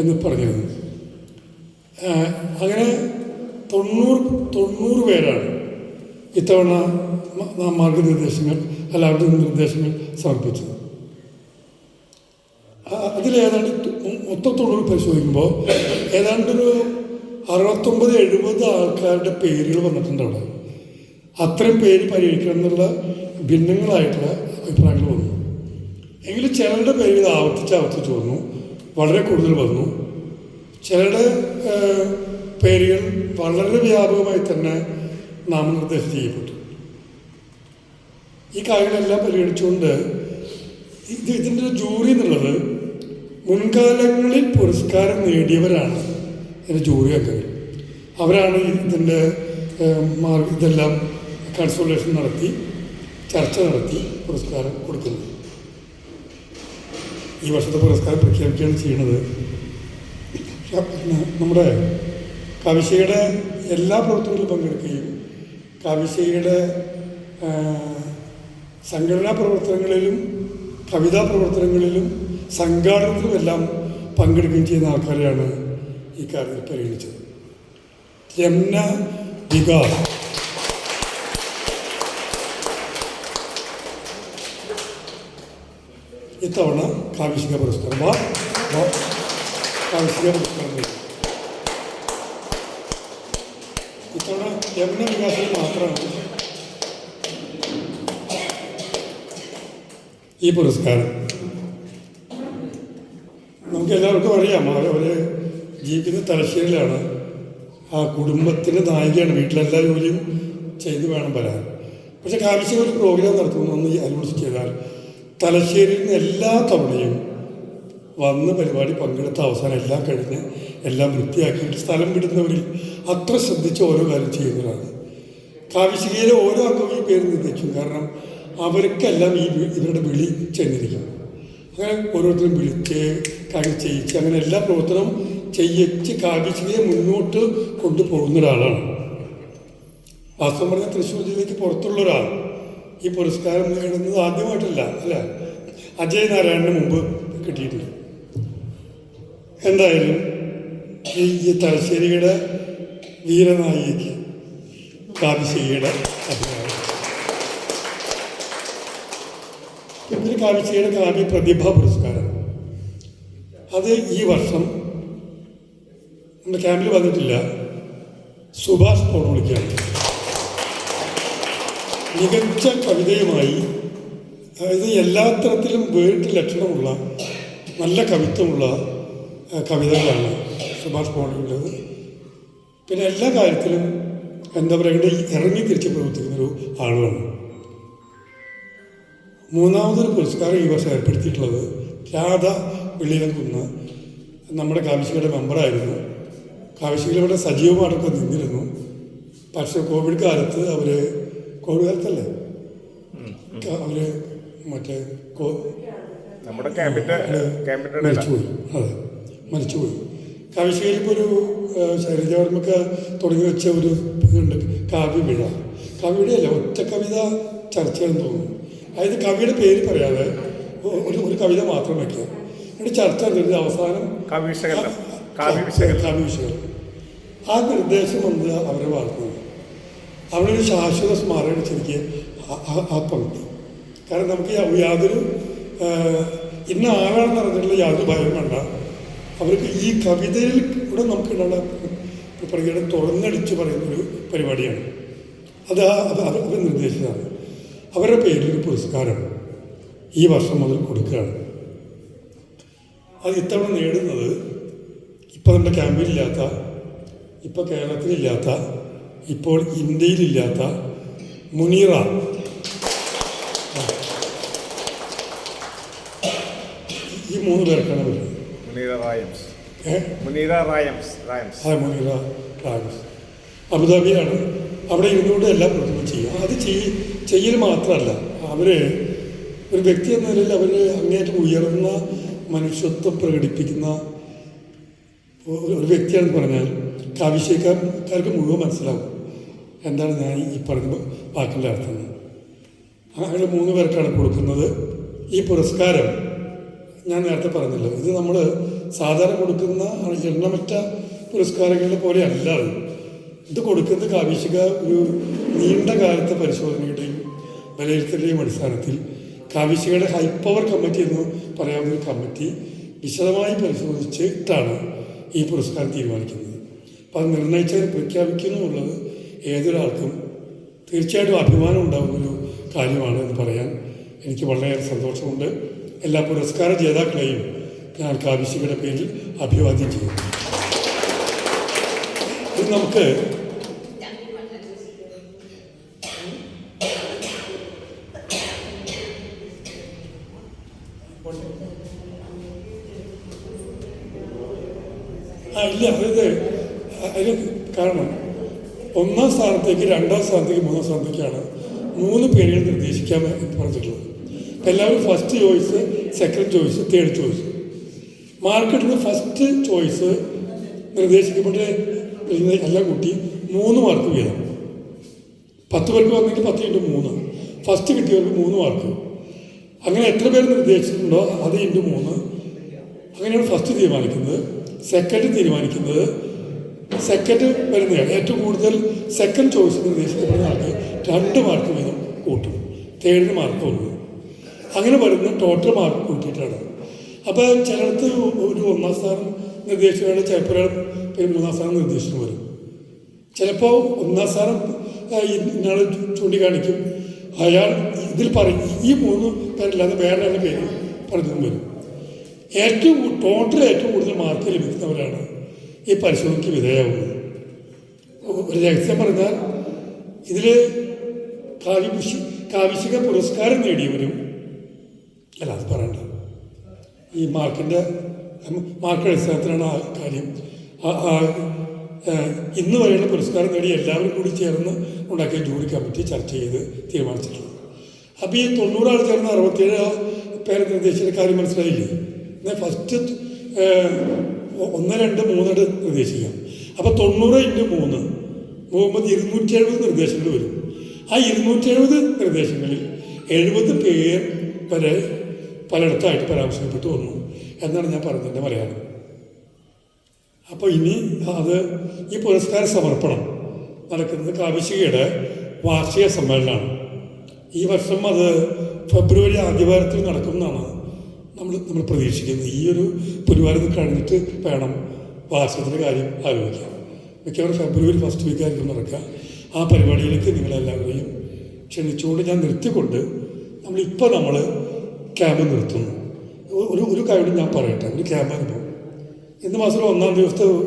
എന്ന് പറഞ്ഞിരുന്നു അങ്ങനെ തൊണ്ണൂറ് തൊണ്ണൂറ് പേരാണ് ഇത്തവണ നാം മാർഗനിർദ്ദേശങ്ങൾ അല്ല അവരുടെ നിർദ്ദേശങ്ങൾ സമർപ്പിച്ചത്. അതിലേതാണ്ട് മൊത്തം തൊണ്ണൂറ് പരിശോധിക്കുമ്പോൾ ഏതാണ്ടൊരു അറുപത്തൊമ്പത് എഴുപത് ആൾക്കാരുടെ പേരുകൾ വന്നിട്ടുണ്ട് അവിടെ. അത്രയും പേര് പരിഹരിക്കണം എന്നുള്ള ഭിന്നങ്ങളായിട്ടുള്ള അഭിപ്രായങ്ങൾ വന്നു. എങ്കിലും ചിലരുടെ പേരുകൾ ആവർത്തിച്ച് ആവർത്തിച്ച് വന്നു. വളരെ കൂടുതൽ വന്നു. ചിലരുടെ പേരുകൾ വളരെ വ്യാപകമായി തന്നെ നാമനിർദ്ദേശം ചെയ്യപ്പെട്ടു. ഈ കാര്യങ്ങളെല്ലാം പരിഗണിച്ചുകൊണ്ട് ഇത് ഇതിന്റെ ഒരു ജൂറി എന്നുള്ളത് മുൻകാലങ്ങളിൽ പുരസ്കാരം നേടിയവരാണ് ഇതിന്റെ ജൂറി അംഗങ്ങൾ അവരാണ് ഇതിന്റെ ഇതെല്ലാം കൺസൾട്ടേഷൻ നടത്തി ചർച്ച നടത്തി പുരസ്കാരം കൊടുക്കുന്നത്. ഈ വർഷത്തെ പുരസ്കാരം പ്രഖ്യാപിക്കുകയാണ് ചെയ്യുന്നത്. നമ്മുടെ കവിശയുടെ എല്ലാ പ്രവർത്തനങ്ങളിലും പങ്കെടുക്കുകയും കവിശയുടെ സംഘടനാ പ്രവർത്തനങ്ങളിലും കവിതാ പ്രവർത്തനങ്ങളിലും സംഘാടനത്തിലുമെല്ലാം പങ്കെടുക്കുകയും ചെയ്യുന്ന ആൾക്കാരെയാണ് ഈ കാര്യത്തിൽ പരിഗണിച്ചത്. രമ്ന വികാസ്. ഇത്തവണ കാർഷിക പുരസ്കാരം. വാ പുരസ്കാരം. ഇത്തവണ യമുന വികാസിൽ മാത്രമാണ് ഈ പുരസ്കാരം? നമുക്ക് എല്ലാവർക്കും അറിയാം അവർ ജീവിക്കുന്ന തലശ്ശേരിയിലാണ്. ആ കുടുംബത്തിന്റെ നായികയാണ് വീട്ടിലെല്ലാ ജോലിയും ചെയ്ത് വേണം വരാൻ. പക്ഷെ കാവശ്യം ഒരു പ്രോഗ്രാം നടത്തുമെന്ന് അനൗൺസ് ചെയ്താൽ തലശ്ശേരിയിൽ നിന്ന് എല്ലാ തവണയും വന്ന് പരിപാടി പങ്കെടുത്ത അവസാനം എല്ലാം കഴിഞ്ഞ് എല്ലാം വൃത്തിയാക്കിയിട്ട് സ്ഥലം വിടുന്നവരിൽ അത്ര ശ്രദ്ധിച്ച് ഓരോ കാര്യം ചെയ്യുന്നവരാണ്. കാവിശികയിലെ ഓരോ അംഗവും ഈ പേര് നിർദ്ദേശിക്കും കാരണം അവർക്കെല്ലാം ഈ ഇവരുടെ വിളി ചെന്നിരിക്കും. അങ്ങനെ ഓരോരുത്തരും വിളിച്ച് കാര്യം ചെയ്യിച്ച് അങ്ങനെ എല്ലാ പ്രവർത്തനവും ചെയ്യിച്ച് കാവിശികയെ മുന്നോട്ട് കൊണ്ടുപോകുന്ന ഒരാളാണ്. വാസ്തവം പറഞ്ഞാൽ തൃശ്ശൂർ ജില്ലയ്ക്ക് പുറത്തുള്ള ഒരാൾ. ഈ പുരസ്കാരം നേടുന്നത് ആദ്യമായിട്ടല്ല അല്ല? അജയ് നാരായണന് മുമ്പ് കിട്ടിയിട്ടില്ല എന്തായാലും ഈ തലശ്ശേരിയുടെ വീരനായിക്ക് കാവിശ്ശേരിയുടെ അഭിപ്രായം കാവിശ്ശേരിയുടെ കാവ്യ പ്രതിഭ പുരസ്കാരം. അത് ഈ വർഷം നമ്മുടെ ക്യാമ്പിൽ വന്നിട്ടില്ല. സുഭാഷ് പോണോളിക്കാണ് മികച്ച കവിതയുമായി അതായത് എല്ലാ തരത്തിലും വേറിട്ട ലക്ഷണമുള്ള നല്ല കവിത്വമുള്ള കവിതകളാണ് സുഭാഷ് പോണിയുള്ളത് പിന്നെ എല്ലാ കാര്യത്തിലും എന്താ പറയുക ഇറങ്ങി തിരിച്ച് പ്രവർത്തിക്കുന്നൊരു ആളുമാണ് മൂന്നാമതൊരു പുരസ്കാരം ഈ വർഷം ഏർപ്പെടുത്തിയിട്ടുള്ളത് രാധ വെള്ളിയിലംകുന്ന് നമ്മുടെ കാവശികയുടെ മെമ്പറായിരുന്നു. കാവശികളിവിടെ സജീവമായിട്ടൊക്കെ നിന്നിരുന്നു. പക്ഷേ കോവിഡ് കാലത്ത് അവർ കോവിഡ് കാലത്തല്ലേ? അവർ മറ്റേ നമ്മുടെ. മരിച്ചുപോയി. അതെ മരിച്ചുപോയി. കാവശ്ശേരി ഇപ്പോൾ ഒരു ശൈലജവർമ്മക്ക് തുടങ്ങി വെച്ച ഒരു ഇതുണ്ട് കാവ്യവിഴ. കവിതയല്ല ഒറ്റ കവിത ചർച്ചയെന്ന് തോന്നുന്നു. അതായത് കവിയുടെ പേര് പറയാതെ ഒരു ഒരു കവിത മാത്രം വയ്ക്കുക എന്നിട്ട് ചർച്ച ചെയ്തിട്ട് അവസാനം കാവ്യ വിശകലനം ആ നിർദ്ദേശം വന്ന് അവരെ വളർത്തുന്നത് അവിടെ ഒരു ശാശ്വത സ്മാരകം ശരിക്ക് ആ- പങ്ക്തി കാരണം നമുക്ക് യാതൊരു ഇന്ന ആളാണെന്ന് അറിഞ്ഞിട്ടുള്ള യാതൊരു ഭയം വേണ്ട. അവർക്ക് ഈ കവിതയിൽ കൂടെ നമുക്ക് പറയുകയാണ് തുറന്നടിച്ച് പറയുന്നൊരു പരിപാടിയാണ്. അത് അവർ നിർദ്ദേശിച്ചതാണ്. അവരുടെ പേരിൽ ഒരു പുരസ്കാരം ഈ വർഷം മുതൽ കൊടുക്കുകയാണ്. അത് ഇത്തവണ നേടുന്നത് ഇപ്പം നമ്മുടെ ക്യാമ്പിലില്ലാത്ത ഇപ്പോൾ കേരളത്തിലില്ലാത്ത ഇപ്പോൾ ഇന്ത്യയിലില്ലാത്ത മുനീറ. ഈ മൂന്ന് പേർക്കാണ് വരുന്നത് മുനീറ റായംസ്. മുനീറ റായംസ് റായംസ്. ആ മുനീറ അബുദാബിയാണ്. അവിടെ ഇരുന്നുകൊണ്ട് എല്ലാം പ്രതിമ ചെയ്യും അത് ചെയ് ചെയ്യൽ മാത്രമല്ല. അവർ ഒരു വ്യക്തി എന്ന നിലയിൽ അവർ അങ്ങേറ്റം ഉയർന്ന മനുഷ്യത്വം പ്രകടിപ്പിക്കുന്ന ഒരു വ്യക്തിയാണെന്ന് പറഞ്ഞാൽ കാവിശ്യക്കാർക്ക് മുഴുവൻ മനസ്സിലാവും. എന്താണ് ഞാൻ ഈ പറഞ്ഞ വാക്കിന്റെ അർത്ഥം? അങ്ങനെ മൂന്ന് പേർക്കാണ് കൊടുക്കുന്നത്. ഈ പുരസ്കാരം ഞാൻ നേരത്തെ പറഞ്ഞല്ലോ ഇത് നമ്മൾ സാധാരണ കൊടുക്കുന്ന എണ്ണമറ്റ പുരസ്കാരങ്ങളെ പോലെയല്ല അത്. ഇത് കൊടുക്കുന്നത് കാവിശിക ഒരു നീണ്ട കാലത്തെ പരിശോധനയുടെയും വിലയിരുത്തലിന്റെയും അടിസ്ഥാനത്തിൽ കാവിശികയുടെ ഹൈ പവർ കമ്മിറ്റി എന്ന് പറയാവുന്ന കമ്മിറ്റി വിശദമായി പരിശോധിച്ചിട്ടാണ് ഈ പുരസ്കാരം തീരുമാനിക്കുന്നത്. അപ്പം അത് നിർണയിച്ചത് പ്രഖ്യാപിക്കുന്നു എന്നുള്ളത് ഏതൊരാൾക്കും തീർച്ചയായിട്ടും അഭിമാനം ഉണ്ടാകുന്നൊരു കാര്യമാണ് എന്ന് പറയാൻ എനിക്ക് വളരെയേറെ സന്തോഷമുണ്ട്. എല്ലാ പുരസ്കാര ജേതാക്കളെയും ഞാൻ കാവിശികയുടെ പേരിൽ അഭിവാദ്യം ചെയ്യുന്നു. ഇത് നമുക്ക് ആ ഇല്ല അതായത് അതിന് കാരണം ഒന്നാം സ്ഥാനത്തേക്ക് രണ്ടാം സ്ഥാനത്തേക്ക് മൂന്നാം സ്ഥാനത്തേക്കാണ് മൂന്ന് പേരുകൾ നിർദ്ദേശിക്കാൻ പറഞ്ഞിട്ടുള്ളത്. എല്ലാവരും first choice second choice third choice മാർക്കിടുന്ന first choice നിർദ്ദേശിക്കപ്പെട്ട് എല്ലാം കൂട്ടി മൂന്ന് മാർക്ക് വീതം. പത്ത് പേർക്ക് വന്നെങ്കിൽ പത്ത് ഇന്റു മൂന്ന്. ഫസ്റ്റ് കിട്ടിയവർക്ക് മൂന്ന് മാർക്ക് അങ്ങനെ എത്ര പേര് നിർദ്ദേശിച്ചിട്ടുണ്ടോ അത് ഇന്റു മൂന്ന്. അങ്ങനെയാണ് ഫസ്റ്റ് തീരുമാനിക്കുന്നത്. സെക്കൻഡ് തീരുമാനിക്കുന്നത് സെക്കൻഡ് വരുന്നതാണ് ഏറ്റവും കൂടുതൽ സെക്കൻഡ് ചോയ്സ് നിർദ്ദേശിക്കപ്പെടുന്ന ആൾക്ക് രണ്ട് മാർക്ക് വീതം കൂട്ടും. തേർഡ് മാർക്ക് ഒന്ന് അങ്ങനെ വരുന്ന. ടോട്ടൽ മാർക്ക് കൂട്ടിയിട്ടാണ്. അപ്പോൾ ചിലടത്ത് ഒരു ഒന്നാം സ്ഥാനം നിർദ്ദേശിക്കുകയാണ് ചിലപ്പോൾ പിന്നെ മൂന്നാം സ്ഥാനം നിർദ്ദേശിച്ചു വരും. ചിലപ്പോൾ ഒന്നാം സ്ഥാനം ഇന്നയാൾ ചൂണ്ടിക്കാണിക്കും. അയാൾ ഇതിൽ പറയും ഈ മൂന്ന് പേരില്ലാതെ വേറെ പേര് പറഞ്ഞു വരും. ഏറ്റവും ടോട്ടൽ ഏറ്റവും കൂടുതൽ മാർക്ക് ലഭിക്കുന്നവരാണ്. ഈ പരിശോധനയ്ക്ക് വിധേയമാകുന്നത് ഒരു രഹസ്യം പറഞ്ഞാൽ ഇതിൽ കാവ്യപുഷി കാവിശിക പുരസ്കാരം നേടിയവരും അല്ല അത് പറയണ്ട. ഈ മാർക്കിന്റെ മാർക്ക് അടിസ്ഥാനത്തിലാണ് ആ കാര്യം. ഇന്ന് വരെയുള്ള പുരസ്കാരം നേടി എല്ലാവരും കൂടി ചേർന്ന് ഉണ്ടാക്കിയ ജൂറി കമ്മിറ്റി ചർച്ച ചെയ്ത് തീരുമാനിച്ചിട്ടുണ്ട്. അപ്പോൾ ഈ തൊണ്ണൂറാൾ ചേർന്ന് അറുപത്തേഴ് പേരെ നിർദ്ദേശിച്ച കാര്യം മനസ്സിലായില്ലേ? എന്നാൽ ഫസ്റ്റ് ഒന്ന് രണ്ട് മൂന്നെട്ട് നിർദ്ദേശിക്കാം. അപ്പോൾ തൊണ്ണൂറ് ഇന്റു മൂന്ന് മുഹമ്മദ് ഇരുന്നൂറ്റി എഴുപത് നിർദ്ദേശങ്ങൾ വരും. ആ ഇരുന്നൂറ്റി എഴുപത് നിർദ്ദേശങ്ങളിൽ എഴുപത് പേർ വരെ പലയിടത്തായിട്ട് പരാമർശിക്കപ്പെട്ടു വന്നു. എന്നാണ് ഞാൻ പറഞ്ഞതിന്റെ മലയാളം. അപ്പോൾ ഇനി അത് ഈ പുരസ്കാര സമർപ്പണം നടക്കുന്നത് കാവിശികയുടെ വാർഷിക സമ്മേളനമാണ്. ഈ വർഷം അത് ഫെബ്രുവരി ആദ്യവാരത്തിൽ നടക്കുമെന്നാണ് നമ്മൾ നമ്മൾ പ്രതീക്ഷിക്കുന്നത് ഈ ഒരു പരിപാടി കഴിഞ്ഞിട്ട് വേണം വാർഷികത്തിന്റെ കാര്യം ആലോചിക്കാം മിക്കവാറും ഫെബ്രുവരി ഫസ്റ്റ് വീക്കായിരിക്കും നടക്കുക. ആ പരിപാടിയിലേക്ക് നിങ്ങളെല്ലാവരെയും ക്ഷണിച്ചുകൊണ്ട് ഞാൻ നിർത്തിക്കൊണ്ട് നമ്മളിപ്പോൾ നമ്മൾ ക്യാമ്പ് നിർത്തുന്നു. ഒരു ഒരു കാര്യം ഞാൻ പറയട്ടെ. ഒരു ക്യാമ്പ് അനുഭവം. ഇന്ന് മാസം ഒന്നാം ദിവസത്തെ